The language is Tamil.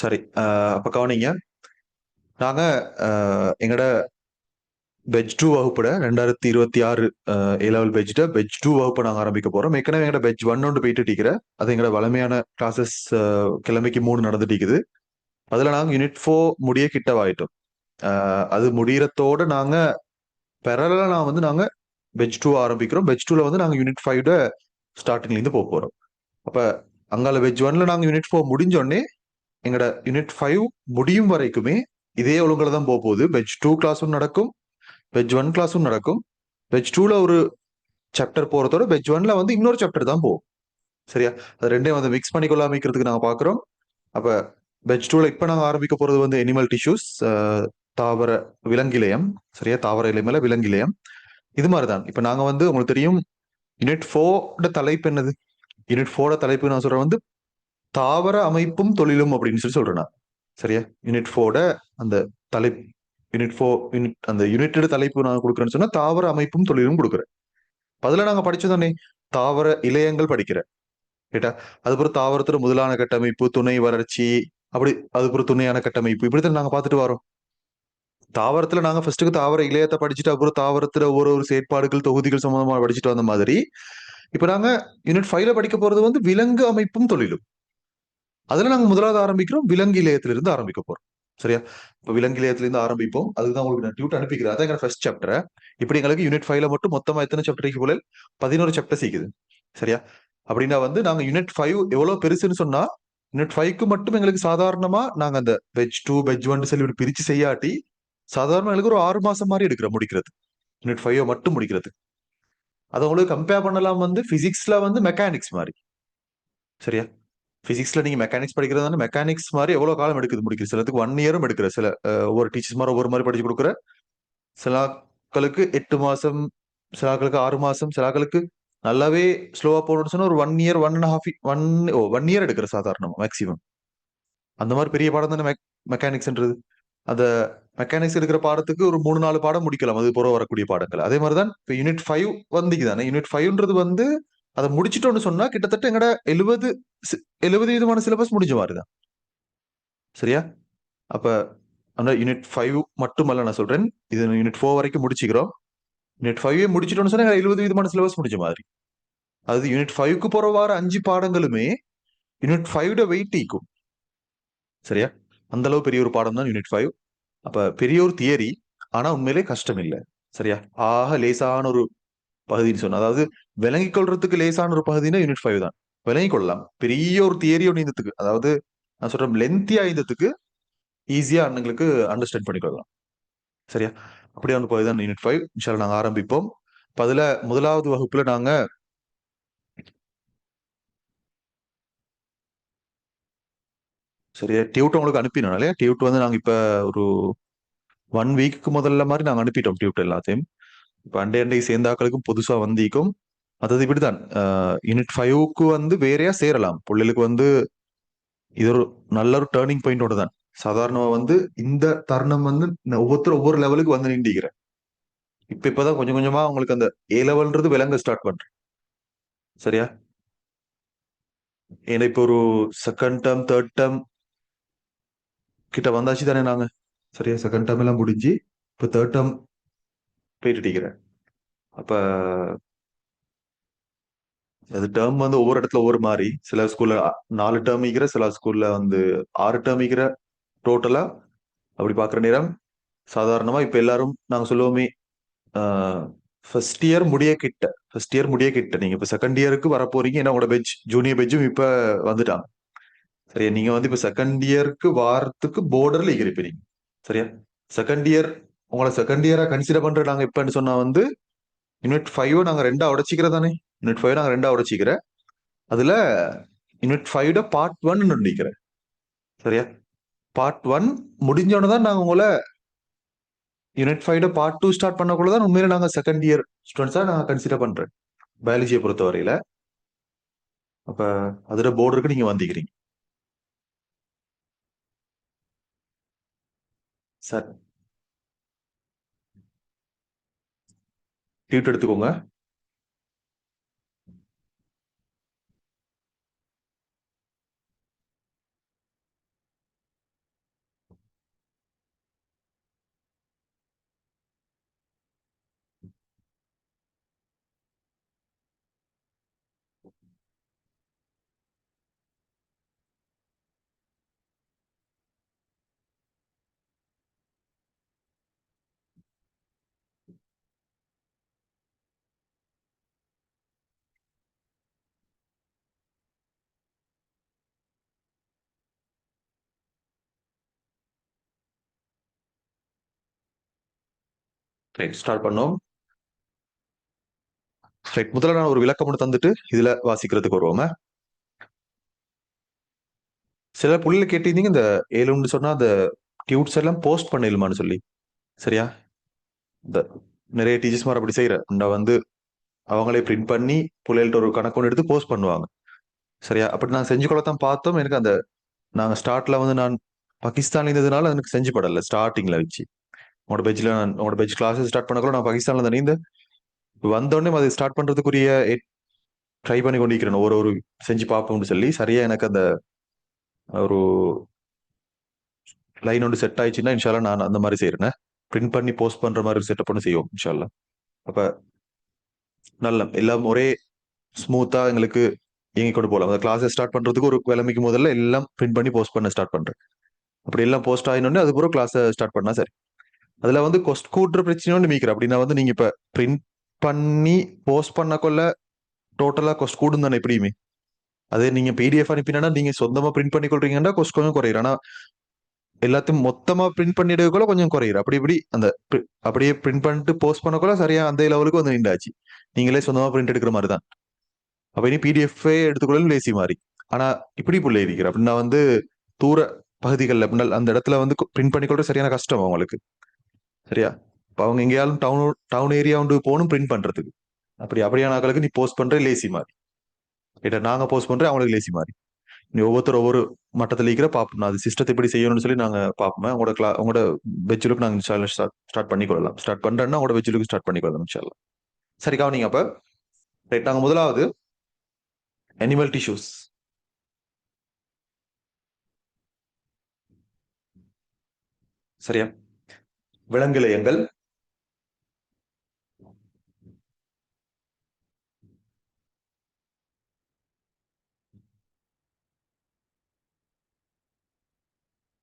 சரி uh, அப்போ கவனிங்க. நாங்கள் uh, எங்களோட பெஜ் டூ வகுப்புட ரெண்டாயிரத்தி இருபத்தி ஆறு ஏ uh, லெவல் வெஜ்ட பெஜ் டூ வகுப்பு நாங்கள் ஆரம்பிக்க போகிறோம் ஏற்கனவே எங்களோட வெஜ் ஒன் ஒன்று போயிட்டு இருக்கிற அது எங்களோட வளமையான கிளாஸஸ் கிழமைக்கு மூணு நடந்துட்டு இருக்குது அதில் நாங்கள் யூனிட் ஃபோர் முடிய கிட்டவாயிட்டோம் அது முடியறதோட நாங்கள் பெரலாக நான் வந்து நாங்கள் வெஜ் டூ ஆரம்பிக்கிறோம். பெஜ் டூவில் வந்து நாங்கள் யூனிட் ஃபைவ்ட ஸ்டார்டிங்லேருந்து போக போகிறோம் அப்போ அங்கால வெஜ் ஒன்ல நாங்கள் யூனிட் ஃபோர் முடிஞ்சோடனே எங்களோட யூனிட் ஃபைவ் முடியும் வரைக்குமே இதே ஒழுங்குல தான் போக போகுது. பெஜ் டூ கிளாஸும் நடக்கும். வெஜ் ஒன் கிளாஸும் நடக்கும். பெஜ் டூல ஒரு சாப்டர் போறதோட வெஜ் ஒன்ல வந்து இன்னொரு சாப்டர் தான் போகும். சரியா? அது ரெண்டையும் வந்து மிக்ஸ் பண்ணி கொள்ளாமிக்கிறதுக்கு நாங்கள் பார்க்குறோம் அப்போ வெஜ் டூல இப்போ நாங்கள் ஆரம்பிக்க போகிறது வந்து எனிமல் டிஷ்யூஸ் தாவர விலங்கிலயம். சரியா? தாவர இலைமேல விலங்கிலயம். இது மாதிரி தான் இப்போ நாங்கள் வந்து உங்களுக்கு தெரியும் யூனிட் ஃபோர்ட தலைப்பு என்னது? யூனிட் ஃபோர்ட தலைப்பு நான் சொல்கிறேன் வந்து தாவர அமைப்பும் தொழிலும் அப்படின்னு சொல்லி சொல்றேன் சரியா? யூனிட் ஃபோர்ட அந்த தலைப்பு யூனிட் ஃபோர் யூனிட் அந்த யூனிட்டட் தலைப்பு நான் கொடுக்குறேன்னு சொன்னா தாவர அமைப்பும் தொழிலும் கொடுக்குறேன். அதுல நாங்க படிச்சதானே தாவர இலையங்கள் படிக்கிறேன் கேட்டா? அதுக்கப்புறம் தாவரத்துல முதலான கட்டமைப்பு துணை வளர்ச்சி அப்படி அதுக்கப்புறம் துணையான கட்டமைப்பு இப்படித்தான் நாங்க பார்த்துட்டு வரோம். தாவரத்துல நாங்க ஃபர்ஸ்ட்டுக்கு தாவர இளையத்தை படிச்சுட்டு அப்புறம் தாவரத்துல ஒரு ஒரு செயற்பாடுகள் தொகுதிகள் சம்பந்தமா படிச்சுட்டு வந்த மாதிரி இப்ப நாங்க யூனிட் ஃபைவ்ல படிக்க போறது வந்து விலங்கு அமைப்பும் தொழிலும். அதுல நாங்க முதலாவது ஆரம்பிக்கிறோம் விலங்கு இருந்து ஆரம்பிக்க போறோம். சரியா? இப்போ விலங்கு இலையத்திலிருந்து ஆரம்பிப்போம். அதுதான் உங்களுக்கு நான் டியூட் அனுப்பிக்கிறேன். அதான் எங்க ஃபர்ஸ்ட் சாப்டர் இப்படி எங்களுக்கு யூனிட் ஃபைவ்ல மட்டும் மொத்தமா எத்தனை சாப்டர் போல? பதினோரு சாப்டர் சீக்குது சரியா? அப்படின்னா வந்து நாங்க யூனிட் ஃபைவ் எவ்வளவு பெருசுன்னு சொன்னா யூனிட் ஃபைவ்க்கு மட்டும் எங்களுக்கு சாதாரணமா நாங்க அந்த வெஜ் டூ வெஜ் ஒன் சொல்லி பிரிச்சு செய்யாட்டி சாதாரண எங்களுக்கு ஒரு ஆறு மாசம் மாதிரி எடுக்கிற முடிக்கிறது. யூனிட் ஃபைவ் மட்டும் முடிக்கிறது. அதை உங்களுக்கு கம்பேர் பண்ணலாம் வந்து பிசிக்ஸ்ல வந்து மெக்கானிக்ஸ் மாதிரி. சரியா? ஃபிசிக்ஸ்ல நீங்க மெக்கானிக்ஸ் படிக்கிறதுனால மெக்கானிக்ஸ் மாதிரி எவ்வளவு காலம் எடுக்குது முடிக்கிற? சிலத்துக்கு ஒன் இயரும் எடுக்கிற. சில ஒவ்வொரு டீச்சர்ஸ் மாதிரி ஒவ்வொரு மாதிரி படிச்சு கொடுக்குற. சிலாக்களுக்கு எட்டு மாசம் சிலாக்களுக்கு ஆறு மாசம் சிலாக்களுக்கு நல்லாவே ஸ்லோவா போகணும்னு சொன்னால் ஒரு one year one and half one O one year எடுக்கிற சாதாரணமா மேக்சிமம் அந்த மாதிரி பெரிய பாடம் தானே மெக்கானிக்ஸ்ன்றது அந்த மெக்கானிக்ஸ் எடுக்கிற பாடத்துக்கு ஒரு மூணு நாலு பாடம் முடிக்கலாம். அது புற வரக்கூடிய பாடங்கள். அதே மாதிரி தான் இப்போ யூனிட் ஃபைவ் வந்தீங்க தானே யூனிட் ஃபைவ்ன்றது வந்து அதை முடிச்சிட்டோம்னு சொன்னா கிட்டத்தட்ட எங்கட எழுபது எழுபது விதமான சிலபஸ் முடிஞ்ச மாதிரிதான். சரியா? அப்ப அந்த யூனிட் ஃபைவ் மட்டுமல்ல நான் சொல்றேன். இது யூனிட் ஃபோர் வரைக்கும் முடிச்சுக்கிறோம். யூனிட் ஃபைவ் முடிச்சிட்டோம்னு சொன்னா எழுபது விதமான சிலபஸ் முடிஞ்ச மாதிரி. அது யூனிட் ஃபைவ்க்கு போற வார அஞ்சு பாடங்களுமே யூனிட் ஃபைவ்ட வெயிட் ஈக்கும் சரியா? அந்த அளவு பெரிய ஒரு பாடம் தான் யூனிட் ஃபைவ் அப்ப பெரிய ஒரு தியரி ஆனா உண்மையிலே கஷ்டம் இல்லை சரியா? ஆக லேசான ஒரு பகுதின்னு சொன்ன. அதாவது விளங்கி கொள்றதுக்கு லேசான ஒரு பகுதினா யூனிட் ஃபைவ் தான். விளங்கி கொள்ளலாம் பெரிய ஒரு தியரி ஒன்று இந்தத்துக்கு. அதாவது நான் சொல்றேன் லென்த்தியா இருந்ததுக்கு ஈஸியா அண்ணங்களுக்கு அண்டர்ஸ்டாண்ட் பண்ணிக்கொள்ளலாம். சரியா? அப்படியே வந்து பகுதி தான் யூனிட் ஃபைவ் இன்ஷால் நாங்கள் ஆரம்பிப்போம். இப்போ அதில் முதலாவது வகுப்புல நாங்க சரியா? டியூட் உங்களுக்கு அனுப்பினோம் இல்லையா? டியூட் வந்து நாங்கள் இப்போ ஒரு ஒன் வீக்கு முதல்ல மாதிரி நாங்கள் அனுப்பிட்டோம் டியூட் எல்லாத்தையும். இப்ப அண்டை அண்டை சேர்ந்தாக்களுக்கும் புதுசா வந்திக்கும். அதாவது இப்படிதான் யூனிட் ஃபைவ்க்கு வந்து வேறையா சேரலாம்? பிள்ளைகளுக்கு வந்து இது ஒரு நல்ல ஒரு டேர்னிங் பாயிண்டோட தான். சாதாரணமாக வந்து இந்த தருணம் வந்து ஒவ்வொருத்தரும் ஒவ்வொரு லெவலுக்கு வந்து நின்றுக்கிறேன் இப்ப இப்பதான் கொஞ்சம் கொஞ்சமா அவங்களுக்கு அந்த ஏ லெவல்ன்றது விளங்க ஸ்டார்ட் பண்றேன். சரியா? ஏன்னா இப்போ ஒரு செகண்ட் டேர்ம் தேர்ட் டேர்ம் கிட்ட வந்தாச்சு தானே நாங்க? சரியா? செகண்ட் டேர்ம் எல்லாம் முடிஞ்சு இப்போ தேர்ட் டேர்ம் போயிட்டு அப்ப அது டேர்ம் வந்து ஒவ்வொரு இடத்துல ஒவ்வொரு மாதிரி சில ஸ்கூல்ல நாலு டேர்ம் ஈக்கிற சில ஸ்கூல்ல வந்து ஆறு டேர்ம் ஈக்கிற டோட்டலா அப்படி பாக்குற நேரம் சாதாரணமா இப்ப எல்லாரும் நாங்க சொல்லுவோமே ஃபர்ஸ்ட் இயர் முடிய கிட்ட ஃபர்ஸ்ட் இயர் முடிய கிட்ட நீங்க இப்ப செகண்ட் இயருக்கு வர போறீங்க ஏன்னா உங்களோட பெஞ்ச் ஜூனியர் பெஞ்சும் இப்ப வந்துட்டாங்க. சரியா? நீங்க வந்து இப்ப செகண்ட் இயருக்கு வாரத்துக்கு போர்டர்ல இருக்கிறீங்க சரியா? செகண்ட் இயர் உங்களை செகண்ட் இயரா கன்சிடர் பண்ற நாங்க இப்பன்னு சொன்னா வந்து யூனிட் ஃபைவ் நாங்க ரெண்டா உடச்சிக்கிறதானே யூனிட் ஃபைவ் நாங்க ரெண்டா உடைச்சிக்கிறேன். அதுல யூனிட் ஃபைவ்ட பார்ட் ஒன் நினைக்கிறேன். சரியா? பார்ட் ஒன் முடிஞ்சோன்னு தான் நாங்க உங்களை யூனிட் ஃபைவ்ட பார்ட் டூ ஸ்டார்ட் பண்ணக்குள்ள தான் உண்மையில நாங்க செகண்ட் இயர் ஸ்டூடெண்ட்ஸா நான் கன்சிடர் பண்றேன். பயாலஜியை பொறுத்த வரையில அப்ப அதுல போர்டருக்கு நீங்க வந்திக்கிறீங்க சார் டியூட் எடுத்துக்கோங்க. ரைட் ஸ்டார்ட் பண்ணோம். ரைட் முதல்ல நான் ஒரு விளக்கம் மட்டும் தந்துட்டு இதுல வாசிக்கிறதுக்கு வருவோமே? சில புள்ளில கேட்டிருந்தீங்க இந்த ஏழுன்னு சொன்னா அந்த டியூட்ஸ் எல்லாம் போஸ்ட் பண்ணிடலாமான்னு சொல்லி. சரியா? இந்த நிறைய டீச்சர்ஸ் மாதிரி அப்படி செய்யற. நான் வந்து அவங்களே பிரிண்ட் பண்ணி பிள்ளைகள்ட்ட ஒரு கணக்கு ஒன்று எடுத்து போஸ்ட் பண்ணுவாங்க. சரியா? அப்படி நான் செஞ்சு கொள்ளத்தான் பார்த்தோம். எனக்கு அந்த நாங்கள் ஸ்டார்ட்ல வந்து நான் பாகிஸ்தான்ல இருந்ததுனால எனக்கு செஞ்சு படல ஸ்டார்டிங்ல வச்சு. உங்களோட பெஞ்சில் நான் உங்களோட பேஜ் கிளாஸஸ் ஸ்டார்ட் பண்ணக்குள்ள நான் பாகிஸ்தான்ல தான் இந்த வந்தோடனே அதை ஸ்டார்ட் பண்றதுக்குரிய ட்ரை பண்ணி கொண்டிருக்கிறேன். ஒரு ஒரு செஞ்சு பார்ப்போம்னு சொல்லி சரியா எனக்கு அந்த ஒரு லைன் ஒன்று செட் ஆயிடுச்சுன்னா இன்ஷால்லா நான் அந்த மாதிரி செய்யறேன் பிரிண்ட் பண்ணி போஸ்ட் பண்ற மாதிரி செட்டப் பண்ணி செய்வோம் இன்ஷால்லா அப்ப நல்ல எல்லாம் ஒரே ஸ்மூத்தா எங்களுக்கு இயங்கி கொண்டு போகலாம் அந்த கிளாஸை ஸ்டார்ட் பண்றதுக்கு ஒரு கிழமைக்கு முதல்ல எல்லாம் பிரிண்ட் பண்ணி போஸ்ட் பண்ண ஸ்டார்ட் பண்றேன். அப்படி எல்லாம் போஸ்ட் ஆயினோடனே அதுக்கப்புறம் கிளாஸை ஸ்டார்ட் பண்ணா சரி. அதுல வந்து கொஸ்ட் கூட்டுற பிரச்சனையோடு மீக்கிற அப்படின்னா வந்து நீங்க இப்ப பிரிண்ட் பண்ணி போஸ்ட் பண்ண கொள்ள டோட்டலா கொஸ்ட் கூடும் தானே எப்படியுமே? அதே நீங்க பிடிஎஃப் அனுப்பினா நீங்க சொந்தமா பிரிண்ட் பண்ணி கொள்றீங்கன்னா கொஸ்ட் கொஞ்சம் குறையிற. ஆனா எல்லாத்தையும் மொத்தமா பிரிண்ட் பண்ணிடுறதுக்குள்ள கொஞ்சம் குறையிற. அப்படி இப்படி அந்த அப்படியே பிரிண்ட் பண்ணிட்டு போஸ்ட் பண்ணக்குள்ள சரியா அந்த லெவலுக்கு வந்து நின்றாச்சு. நீங்களே சொந்தமா பிரிண்ட் எடுக்கிற மாதிரி தான் அப்ப இனி பிடிஎஃப்பே எடுத்துக்கொள்ள லேசி மாதிரி ஆனா இப்படி புள்ள இருக்கிற அப்படின்னா வந்து தூர பகுதிகளில் அப்படின்னா அந்த இடத்துல வந்து பிரிண்ட் பண்ணிக்கொள்ள சரியான கஷ்டம் அவங்களுக்கு. சரியா? இப்போ அவங்க எங்கேயாலும் டவுன் டவுன் ஏரியா வந்து போகணும் பிரிண்ட் பண்ணுறதுக்கு அப்படி அப்படியான ஆக்களுக்கு நீ போஸ்ட் பண்ணுற லேசி மாதிரி. கிட்ட நாங்கள் போஸ்ட் பண்ணுறேன் அவங்களுக்கு லேசி மாதிரி. நீ ஒவ்வொருத்தர் ஒவ்வொரு மட்டத்தில் இருக்கிற பார்ப்போம் அது சிஸ்டத்தை எப்படி செய்யணும்னு சொல்லி நாங்கள் பார்ப்போம் உங்களோட கிளா உங்களோட வெஜ்ஜுலுக்கு நாங்கள் ஸ்டார்ட் பண்ணிக்கொள்ளலாம். ஸ்டார்ட் பண்ணுறேன்னா உங்களோட வெஜ்ஜுலுக்கு ஸ்டார்ட் பண்ணிக்கொள்ளலாம் சொல்லலாம் சரி கவனிங்க அப்போ. ரைட் நாங்கள் முதலாவது அனிமல் டிஷ்யூஸ் சரியா? விலங்கிலையங்கள்